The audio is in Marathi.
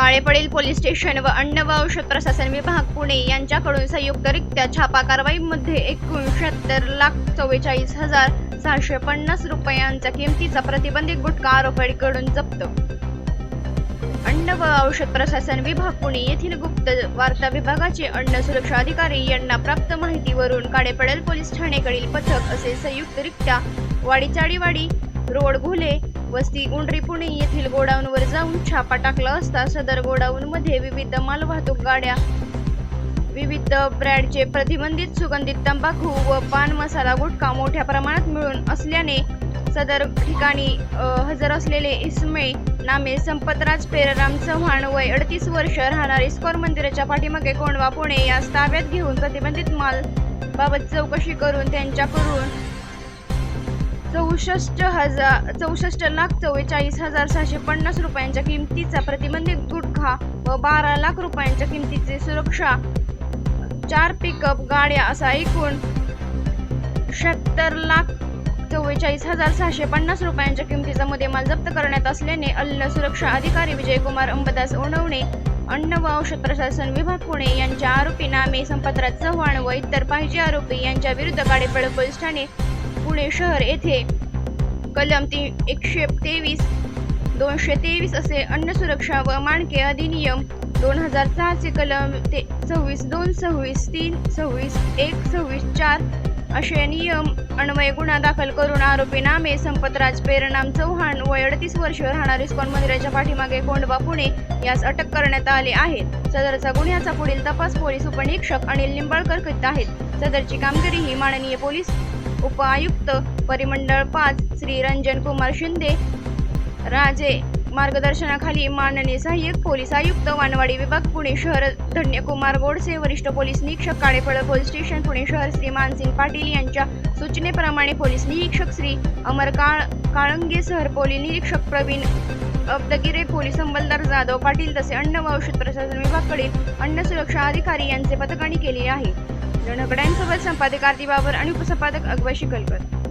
काळेपडील पोलीस स्टेशन व अन्न व औषध प्रशासन विभाग पुणे यांच्याकडून संयुक्तरित्या छापा कारवाईमध्ये एकूण शहात्तर लाख चव्वेचाळीस हजार सहाशे पन्नास रुपयांचा किमतीचा प्रतिबंधित गुटखा आरोपीकडून जप्त. अन्न व औषध प्रशासन विभाग पुणे येथील गुप्त वार्ता विभागाचे अन्न सुरक्षा अधिकारी यांना प्राप्त माहितीवरून काडेपडेल पोलीस ठाणेकडील पथक असे संयुक्तरित्या वाडीचाळीवाडी रोड घुले वस्ती उंडरी पुणे येथील गोडाऊनवर जाऊन छापा टाकला असता सदर गोडाऊनमध्ये विविध मालवाहतूक गाड्या विविध ब्रँडचे प्रतिबंधित सुगंधित तंबाखू व पान मसाला गुटखा मोठ्या प्रमाणात मिळून असल्याने सदर ठिकाणी हजर असलेले इस्मे नामे संपतराज पेरराम चव्हाण वय अडतीस वर्ष राहणारे इस्कॉर मंदिराच्या पाठीमागे कोंडवा पुणे यास ताब्यात घेऊन प्रतिबंधित माल बाबत चौकशी करून त्यांच्याकडून चौसष्ट हजार चौसष्ट लाख चव्वेचाळीस हजार सहाशे पन्नास रुपयांच्या किमतीचा प्रतिबंधित गुटखा व बारा लाख रुपयांच्या किमतीचे सुरक्षा. चार पिकअप गाड्या असा एकूण शहात्तर लाख चव्वेचाळीस हजार सहाशे पन्नास रुपयांच्या किमतीचा मुद्देमाल जप्त करण्यात असल्याने अन्न सुरक्षा अधिकारी विजयकुमार अंबदास ओणवणे अन्न व औषध प्रशासन विभाग पुणे यांच्या आरोपी नामे संपतराज चव्हाण व इतर पाहिजे आरोपी यांच्या विरुद्ध गाडेपळ पोलीस ठाणे पुणे शहर येथे कलम ती एकशे तेवीस दोनशे तेवीस असे अन्न सुरक्षा व मानके अधिनियम दोन हजार सहाचे कलम ते सव्वीस दोन सव्वीस तीन सव्वीस एक सव्वीस चार असे नियम अन्वये गुन्हा दाखल करून आरोपी नामे संपतराज पेरनाम चव्हाण वय अडतीस वर्ष राहणार इस्कॉन मंदिराच्या पाठीमागे कोंडवा पुणे यास अटक करण्यात आले आहे. सदरचा गुन्ह्याचा पुढील तपास पोलीस उपनिरीक्षक अनिल निंबाळकर करीत आहेत. सदरची कामगिरी ही माननीय पोलीस उपायुक्त परिमंडळ पाच श्री रंजन कुमार शिंदे राजे मार्गदर्शनाखाली माननीय सहाय्यक पोलीस आयुक्त वानवाडी विभाग पुणे शहर धन्यकुमार गोडसे वरिष्ठ पोलीस निरीक्षक काळेफळ पोलीस स्टेशन पुणे शहर श्री मानसिंग पाटील यांच्या सूचनेप्रमाणे पोलीस निरीक्षक श्री अमर काळ काळंगे सहर पोलीस निरीक्षक प्रवीण अब्दगिरे पोलीस अंमलदार जाधव पाटील तसे अन्न व औषध प्रशासन विभागाकडील अन्न सुरक्षा अधिकारी यांचे पथकाने केले आहे. रणकड्यांसोबत संपादक आरती बाबर आणि उपसंपादक अगवा शिकलकर